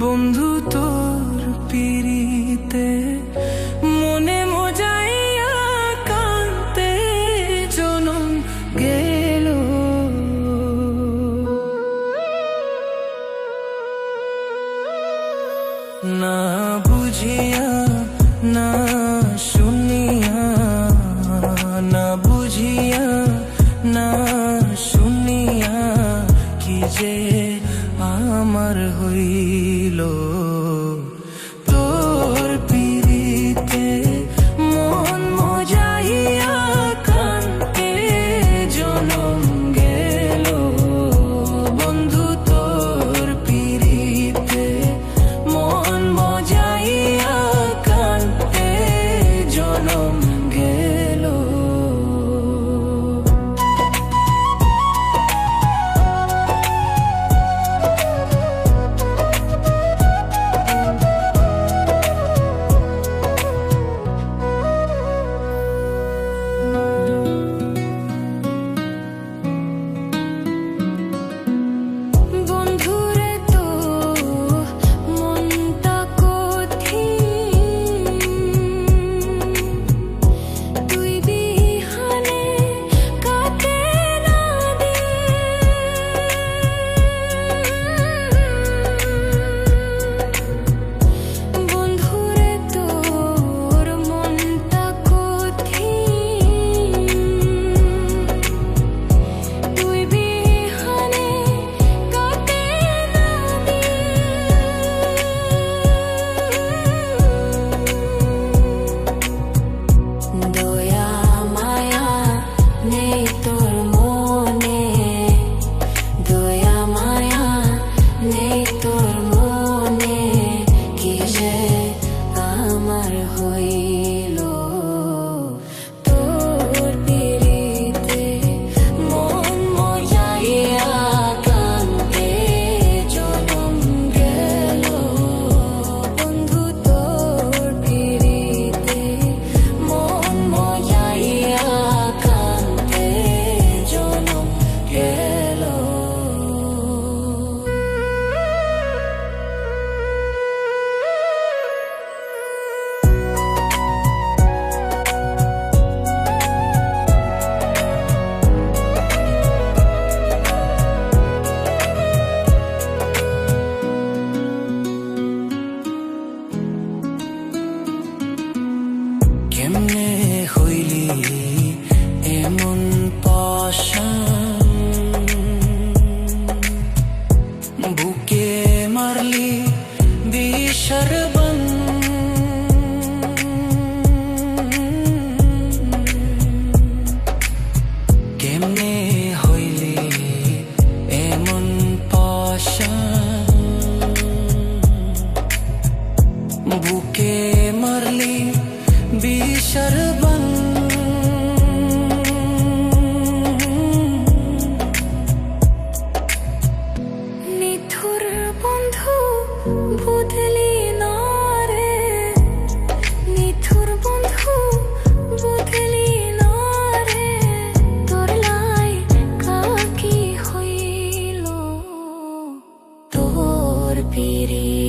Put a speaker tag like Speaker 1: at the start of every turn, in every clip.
Speaker 1: বন্ধু তোর পিড়িতে আমার হইল।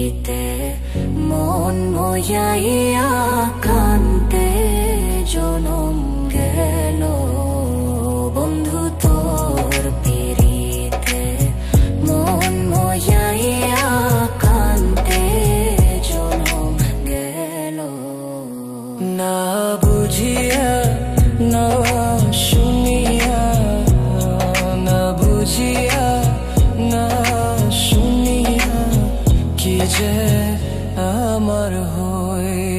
Speaker 1: দিতে, মন মজাইয়া কান্তে জনম গেল। বন্ধু তোর পিড়িতে, মন মজাইয়া কান্তে জনম গেল।
Speaker 2: না বুঝিয়া, না নিজে আমার
Speaker 1: হয়ে